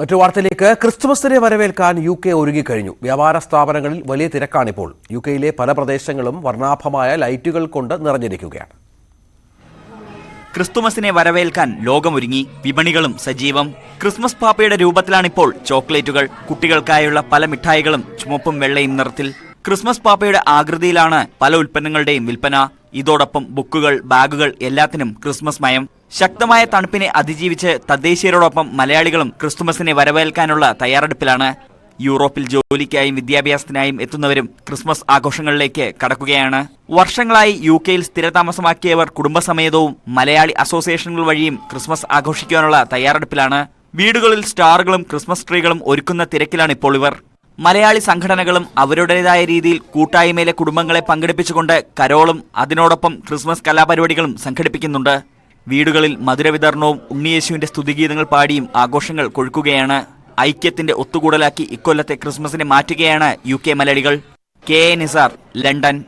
മറ്റു വാർത്തയിലേക്ക്. ക്രിസ്തുമസിനെ വരവേൽക്കാൻ യു കെ ഒരുങ്ങിക്കഴിഞ്ഞു. വ്യാപാര സ്ഥാപനങ്ങളിൽ വലിയ തിരക്കാണിപ്പോൾ. യു കെയിലെ പല പ്രദേശങ്ങളും വർണാഭമായ ലൈറ്റുകൾ കൊണ്ട് നിറഞ്ഞിരിക്കുകയാണ്. ക്രിസ്തുമസിനെ വരവേൽക്കാൻ ലോകമൊരുങ്ങി. വിപണികളും സജീവം. ക്രിസ്മസ് പാപ്പയുടെ രൂപത്തിലാണിപ്പോൾ ചോക്ലേറ്റുകൾ. കുട്ടികൾക്കായുള്ള പല മിഠായികളും ചുമപ്പും വെള്ളയും നിറത്തിൽ. ക്രിസ്മസ് പാപ്പയുടെ ആകൃതിയിലാണ് പല ഉൽപ്പന്നങ്ങളുടെയും വിൽപ്പന. ഇതോടൊപ്പം ബുക്കുകൾ ബാഗുകൾ എല്ലാത്തിനും ക്രിസ്മസ് മയം. ശക്തമായ തണുപ്പിനെ അതിജീവിച്ച് തദ്ദേശീയരോടൊപ്പം മലയാളികളും ക്രിസ്തുമസിനെ വരവേൽക്കാനുള്ള തയ്യാറെടുപ്പിലാണ് യൂറോപ്പിൽ ജോലിക്കായും വിദ്യാഭ്യാസത്തിനായും എത്തുന്നവരും ക്രിസ്മസ് ആഘോഷങ്ങളിലേക്ക് കടക്കുകയാണ്. വർഷങ്ങളായി യു കെയിൽ സ്ഥിരതാമസമാക്കിയവർ കുടുംബസമേതവും മലയാളി അസോസിയേഷനുകൾ വഴിയും ക്രിസ്മസ് ആഘോഷിക്കാനുള്ള തയ്യാറെടുപ്പിലാണ്. വീടുകളിൽ സ്റ്റാറുകളും ക്രിസ്മസ് ട്രീകളും ഒരുക്കുന്ന തിരക്കിലാണ് ഇപ്പോൾ ഇവർ. മലയാളി സംഘടനകളും അവരുടേതായ രീതിയിൽ കൂട്ടായ്മയിലെ കുടുംബങ്ങളെ പങ്കെടുപ്പിച്ചുകൊണ്ട് കരോളും അതിനോടൊപ്പം ക്രിസ്മസ് കലാപരിപാടികളും സംഘടിപ്പിക്കുന്നുണ്ട്. വീടുകളിൽ മധുരവിതരണവും ഉണ്ണിയേശുവിന്റെ സ്തുതിഗീതങ്ങൾ പാടിയും ആഘോഷങ്ങൾ കൊഴുക്കുകയാണ്. ഐക്യത്തിന്റെ ഒത്തുകൂടലാക്കി ഇക്കൊല്ലത്തെ ക്രിസ്മസിനെ മാറ്റുകയാണ് യു കെ മലയാളികൾ. കെ. എ. നിസാർ ലണ്ടൻ.